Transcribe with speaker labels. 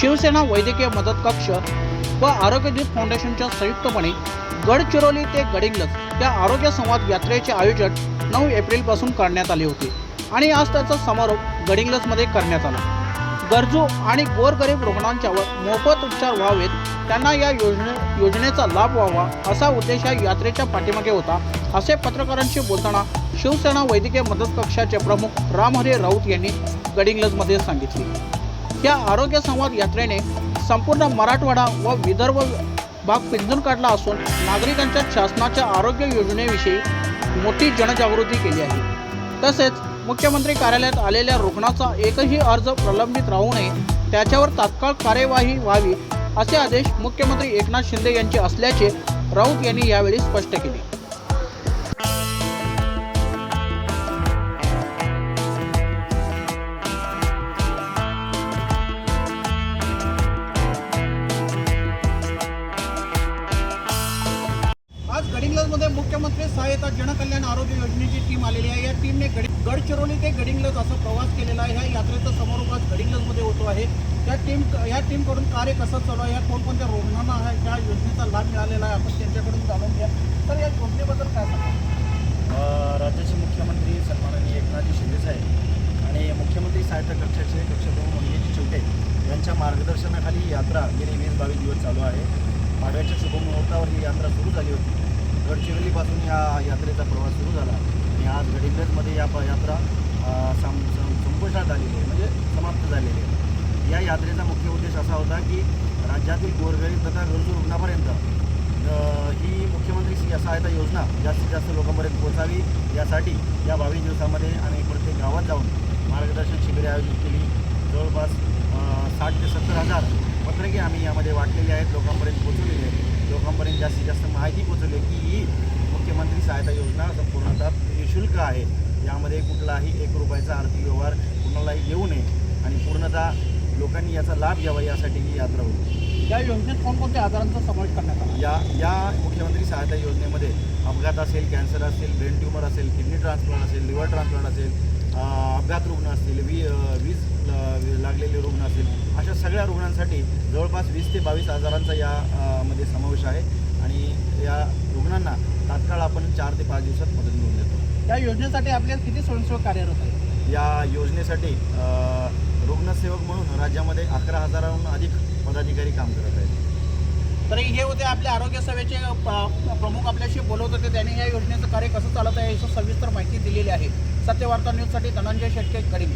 Speaker 1: शिवसेना वैद्यकीय मदत कक्ष व आरोग्यदूत फाउंडेशनच्या संयुक्तपणे गडचिरोली ते गडिंग्लज या आरोग्य संवाद यात्रेचे आयोजन नऊ एप्रिलपासून करण्यात आले होते. आणि आज त्याचा समारोप गडिंगलजमध्ये करण्यात आला. गरजू आणि गोरगरीब रुग्णांच्यावर मोफत उपचार व्हावेत त्यांना या योजने योजनेचा लाभ व्हावा असा उद्देश या यात्रेच्या पाठीमागे होता असे पत्रकारांशी बोलताना शिवसेना वैद्यकीय मदत कक्षाचे प्रमुख रामहरे राऊत यांनी गडिंग्लजमध्ये सांगितले. या आरोग्य संवाद यात्रेने संपूर्ण मराठवाडा व विदर्भ भाग पिंजून काढला असून नागरिकांच्या शासनाच्या आरोग्य योजनेविषयी मोठी जनजागृती केली आहे. तसेच मुख्यमंत्री कार्यालयात आलेल्या रुग्णाचा एकही अर्ज प्रलंबित राहू नये त्याच्यावर तात्काळ कार्यवाही व्हावी असे आदेश मुख्यमंत्री एकनाथ शिंदे यांचे असल्याचे राऊत यांनी यावेळी स्पष्ट केले. मध्ये मुख्यमंत्री सहायता जनकल्याण आरोग्य योजनेची टीम आलेली आहे. या टीमने गडचिरोली ते गडिंगलज असा प्रवास केलेला आहे. ह्या यात्रेचा समारोप आज होतो आहे. या टीम या टीमकडून कार्य कसं चालू आहे? या कोणकोणत्या रुग्णांना हा त्या योजनेचा लाभ मिळालेला आहे. आपण त्यांच्याकडून जाणून घ्या. तर या योजनेबद्दल काय सांगा
Speaker 2: राज्याचे मुख्यमंत्री सन्माननीय एकनाथजी शिंदेसाहेब आणि मुख्यमंत्री सहायता कक्षाचे कक्षप्रमुख मंगेशजी चिवटे यांच्या मार्गदर्शनाखाली यात्रा गेली वीस बावीस दिवस चालू आहे. पाडव्याच्या शुभमुहूर्तावर ही यात्रा सुरू झाली होती. गडचिरोलीपासून या यात्रेचा प्रवास सुरू झाला. आणि आज गडिंग्लजमध्ये या प- यात्रा सम सं संपुष्टात आलेली आहे म्हणजे समाप्त झालेली आहे. या यात्रेचा मुख्य उद्देश असा होता की राज्यातील गोरगरीब तथा गरजू रुग्णापर्यंत ही मुख्यमंत्री श्री सहायता योजना जास्तीत जास्त लोकांपर्यंत पोहोचावी यासाठी या बावीस दिवसामध्ये आम्ही प्रत्येक गावात जाऊन मार्गदर्शन शिबिरे आयोजित केली. जवळपास साठ ते सत्तर हजार पत्रके आम्ही यामध्ये वाटलेली आहेत लोकांपर्यंत पोहोचवलेली आहेत. लोकांपर्यंत जास्तीत जास्त माहिती पोहोचवली आहे की ही मुख्यमंत्री सहायता योजना संपूर्णतः निशुल्क आहे. यामध्ये कुठलाही एक रुपयाचा आर्थिक व्यवहार कुणालाही येऊ नये आणि पूर्णतः लोकांनी याचा लाभ घ्यावा यासाठी ही यात्रा होती.
Speaker 1: या योजनेत कोणकोणत्या आजारांचा समावेश करण्यात आला?
Speaker 2: या या मुख्यमंत्री सहायता योजनेमध्ये अपघात असेल कॅन्सर असेल ब्रेन ट्यूमर असेल किडनी ट्रान्सप्लांट असेल लिव्हर ट्रान्सप्लांट असेल अपघात रुग्ण असतील वी वीज लागलेले रुग्ण असतील अशा सगळ्या रुग्णांसाठी जवळपास वीस ते बावीस हजारांचा या अं, मध्ये समावेश आहे. आणि या रुग्णांना तात्काळ आपण चार ते पाच दिवसात मदत मिळवून देतो.
Speaker 1: या योजनेसाठी आपल्याला किती स्वयंसेवक कार्यरत आहे
Speaker 2: या योजनेसाठी रुग्णसेवक म्हणून राज्यामध्ये अकरा हजाराहून अधिक पदाधिकारी काम करत आहेत.
Speaker 1: तर हे होते आपल्या आरोग्य सेवेचे प्रमुख आपल्याशी बोलवत होते. त्यांनी या योजनेचं कार्य कसं चालत आहे याची सविस्तर माहिती दिलेली आहे. सत्यवार्ता न्यूजसाठी धनंजय शेटके गडिंग